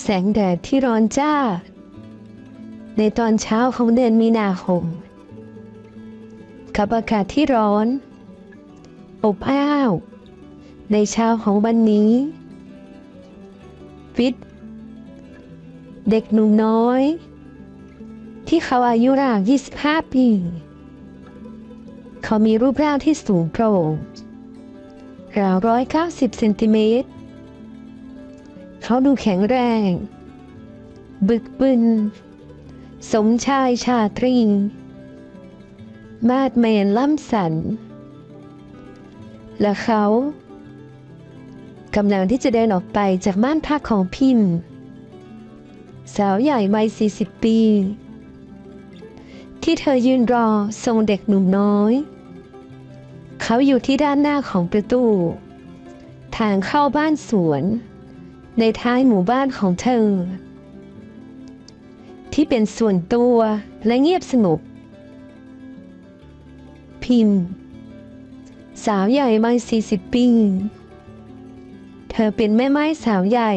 แสงแดดที่ร้อนจ้า ในตอนเช้าของเดือนมีนาคม กับอากาศที่ร้อน อบอ้าว ในเช้าของวันนี้ ฟิต เด็กหนุ่มน้อย ที่เขาอายุราว25 ปี เขามีรูปร่างที่สูงโปร่งราวร้อยเก้าสิบเซนติเมตร เขาดูแข็งแรง บึกบึน สมชายชาตรี มาดเมนล่ำสัน และเขากำลังที่จะเดินออกไปจากม่านพักของพิมพ์ สาวใหญ่วัย 40 ปี ที่เธอยืนรอทรงเด็กหนุ่มน้อย เขาอยู่ที่ด้านหน้าของประตู ทางเข้าบ้านสวน ในท้ายหมู่บ้านของเธอ ที่เป็นส่วนตัวและเงียบสงบ พิมพ์ สาวใหญ่วัย40 ปี เธอเป็นแม่ไม้สาวใหญ่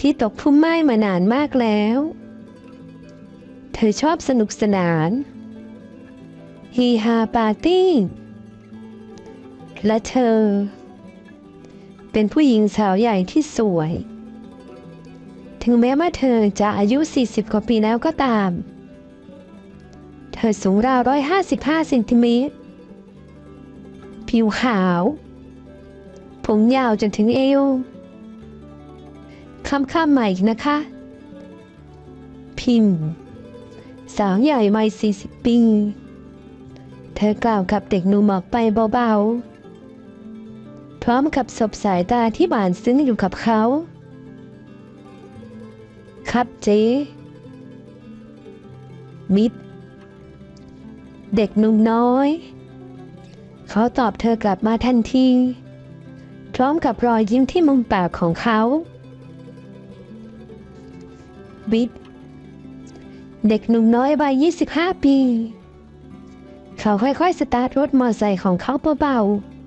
ที่ตกพุ่มไม้มานานมากแล้ว เธอชอบสนุกสนานฮีฮาปาร์ตี้ และเธอ เป็นผู้หญิงสาวใหญ่ที่สวย ถึงแม้ว่าเธอจะอายุ 40 กว่าปีแล้วก็ตาม เธอสูงราว155เซนติเมตร ผิวขาว ผมยาวจนถึงเอวคำข้ามใหม่อีกนะคะ พิมพ์ สาวใหญ่วัย40 ปี เธอกล่าวกับเด็กหนุ่มออกไปเบาๆ พร้อมกับสบสายตาที่บานซึ้งอยู่กับเขา ครับเจ๊มิดเด็กหนุ่มน้อย เขาตอบเธอกลับมาทันที พร้อมกับรอยยิ้มที่มุมปากของเขาบิดเด็กหนุ่มน้อยวัย25 ปี เขาค่อยๆ สตาร์ทรถมอเตอร์ไซค์ของเขาเบาๆ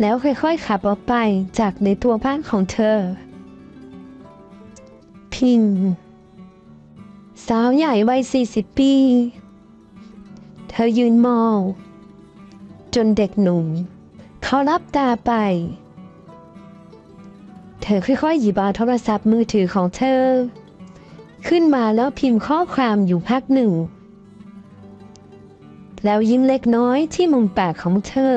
แล้วค่อยๆขับออกไปจากในตัวบ้านของเธอ พิมพ์สาวใหญ่วัย 40 ปี เธอยืนมอง จนเด็กหนุ่ม เขารับตาไป เธอค่อยๆหยิบเอาโทรศัพท์มือถือของเธอ ขึ้นมาแล้วพิมพ์ข้อความอยู่พักหนึ่ง แล้วยิ้มเล็กน้อยที่มุมปากของเธอ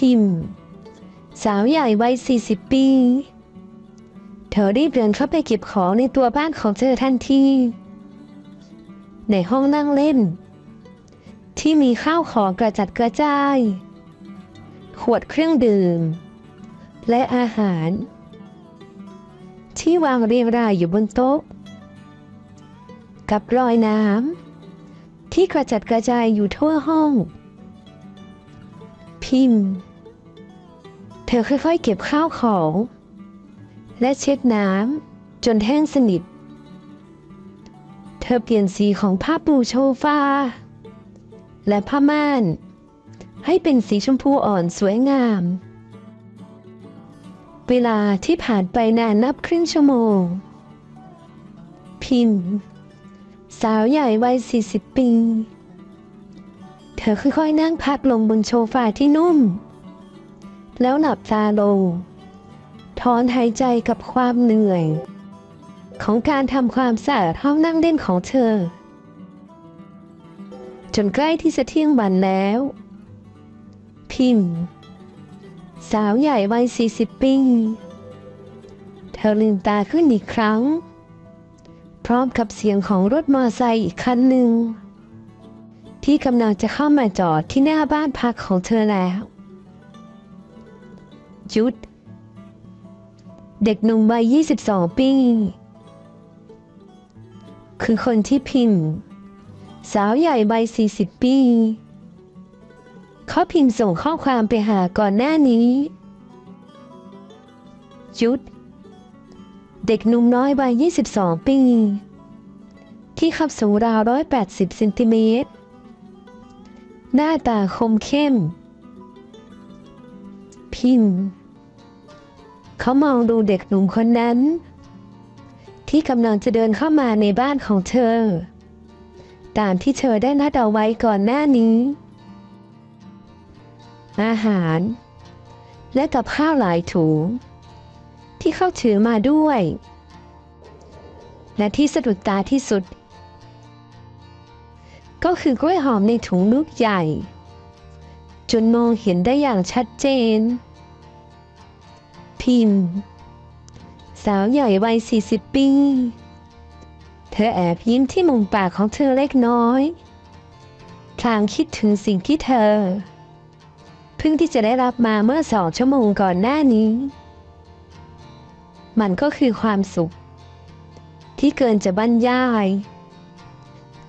พิมพ์ สาวใหญ่วัย 40 ปี เธอรีบเดินเข้าไปเก็บของในตัวบ้านของเธอทันทีในห้องนั่งเล่น ที่มีข้าวของกระจัดกระจาย ขวดเครื่องดื่ม และอาหาร ที่วางเรียงรายอยู่บนโต๊ะ กับรอยน้ำที่กระจัดกระจายอยู่ทั่วห้อง พิมพ์ เธอค่อยๆ เก็บข้าวของ และเช็ดน้ำจนแห้งสนิท เธอเปลี่ยนสีของผ้าปูโชฟา และผ้าม่าน ให้เป็นสีชมพูอ่อนสวยงาม เวลาที่ผ่านไปนานนับครึ่งชั่วโมง พิมพ์ สาวใหญ่วัย 40 ปี เธอค่อยๆ นั่งพักลงบนโชฟาที่นุ่ม แล้วหลับตาลงถอนหายใจกับความเหนื่อย ของการทำความสะอาดห้องนั่งเล่นของเธอ จนใกล้ที่จะเที่ยงวันแล้ว พิมพ์ สาวใหญ่วัย40ปีเธอลืมตาขึ้นอีกครั้ง พร้อมกับเสียงของรถมอเตอร์ไซค์อีกคันหนึ่ง ที่กำลังจะเข้ามาจอดที่หน้าบ้านพักของเธอแล้ว หยุด เด็กหนุ่มวัย 22 ปี คือคนที่พิมพ์ สาวใหญ่วัย 40 ปีเขาพิมพ์ส่งข้อความไปหาก่อนหน้านี้หยุด เด็กหนุ่มน้อยวัย 22 ปี ที่ขับสูงราว 180 เซนติเมตร หน้าตาคมเข้ม พิมพ์ เขามองดูเด็กหนุ่มคนนั้น ที่กำลังจะเดินเข้ามาในบ้านของเธอ ตามที่เธอได้นัดเอาไว้ก่อนหน้านี้ อาหาร และกับข้าวหลายถุง ที่เขาถือมาด้วย และที่สะดุดตาที่สุด ก็คือกล้วยหอมในถุงลูกใหญ่ จนมองเห็นได้อย่างชัดเจน พิมพ์ สาวใหญ่วัย 40 ปี เธอแอบยิ้มที่มุมปากของเธอเล็กน้อยพลางคิดถึงสิ่งที่เธอ เพิ่งที่จะได้รับมาเมื่อสองชั่วโมงก่อนหน้านี้ มันก็คือความสุข ที่เกินจะบรรยาย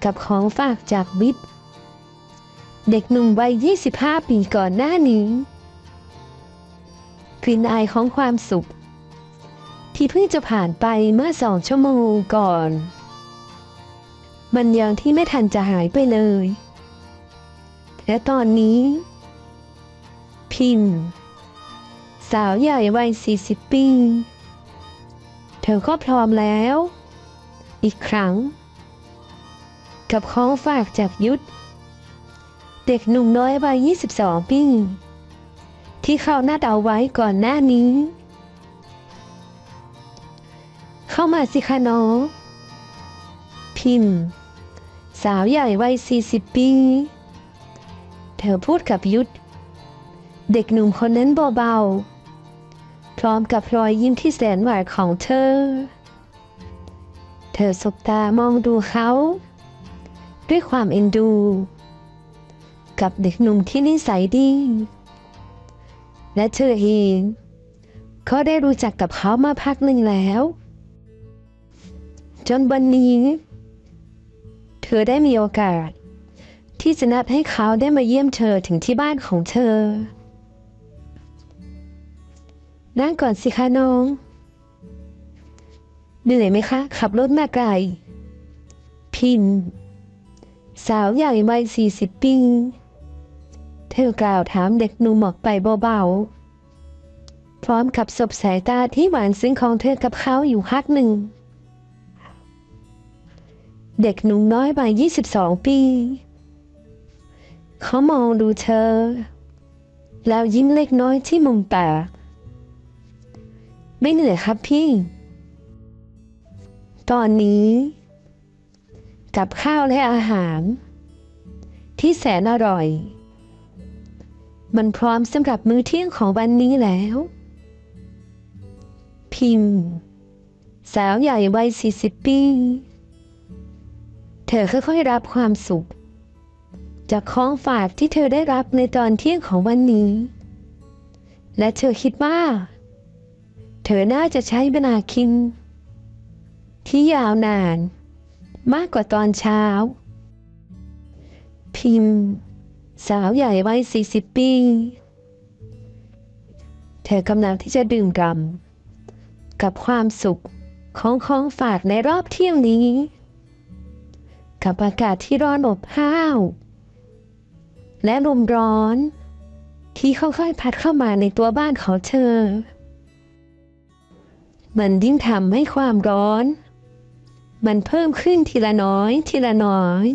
กับของฝากจากบิ๊บเด็กหนุ่มวัย 25 ปีก่อนหน้านี้ กลิ่นอายของความสุข ที่เพิ่งจะผ่านไปเมื่อสองชั่วโมงก่อน มันยังที่ไม่ทันจะหายไปเลย และตอนนี้ พิมสาวใหญ่วัย 40 ปี เธอก็พร้อมแล้ว อีกครั้ง กับของฝากจากยุทธเด็กหนุ่มน้อยวัย 22 ปี ที่เขานัดเอาไว้ก่อนหน้านี้ เข้ามาสิคะน้อง พิมพ์ สาวใหญ่วัย40 ปี เธอพูดกับยุทธ เด็กหนุ่มคนนั้นเบาๆ พร้อมกับรอยยิ้มที่แสนหวานของเธอ เธอสบตามองดูเขา ด้วยความเอ็นดู กับเด็กหนุ่มที่นิสัยดี และเธอเองก็ได้รู้จักกับเขามาพักหนึ่งแล้ว จนวันนี้ เธอได้มีโอกาส ที่จะนัดให้เขาได้มาเยี่ยมเธอถึงที่บ้านของเธอ นั่งก่อนสิคะน้อง เหนื่อยไหมคะ ขับรถมาไกล พิมสาวใหญ่วัยสี่สิบปี เธอกล่าวถามเด็กหนุ่มออกไปเบาๆ พร้อมกับสบสายตาที่หวานซึ้งของเธอกับเขาอยู่พักหนึ่ง เด็กหนุ่มน้อยวัย22 ปี เขามองดูเธอ แล้วยิ้มเล็กน้อยที่มุมปากไม่เหนื่อยครับพี่ ตอนนี้กับข้าวและอาหาร ที่แสนอร่อย มันพร้อมสำหรับมื้อเที่ยงของวันนี้แล้ว พิมพ์ สาวใหญ่วัย40 ปี เธอค่อยๆรับความสุข จากของฝากที่เธอได้รับในตอนเที่ยงของวันนี้ และเธอคิดว่า เธอน่าจะใช้เวลากิน ที่ยาวนาน มากกว่าตอนเช้า พิมพ์ สาวใหญ่วัย 40 ปี เธอกำลังที่จะดื่มกำกับความสุขของของฝากในรอบเที่ยงนี้ กับอากาศที่ร้อนอบอ้าว และลมร้อน ที่ค่อยๆพัดเข้ามาในตัวบ้านของเธอ มันยิ่งทำให้ความร้อน มันเพิ่มขึ้นทีละน้อยทีละน้อย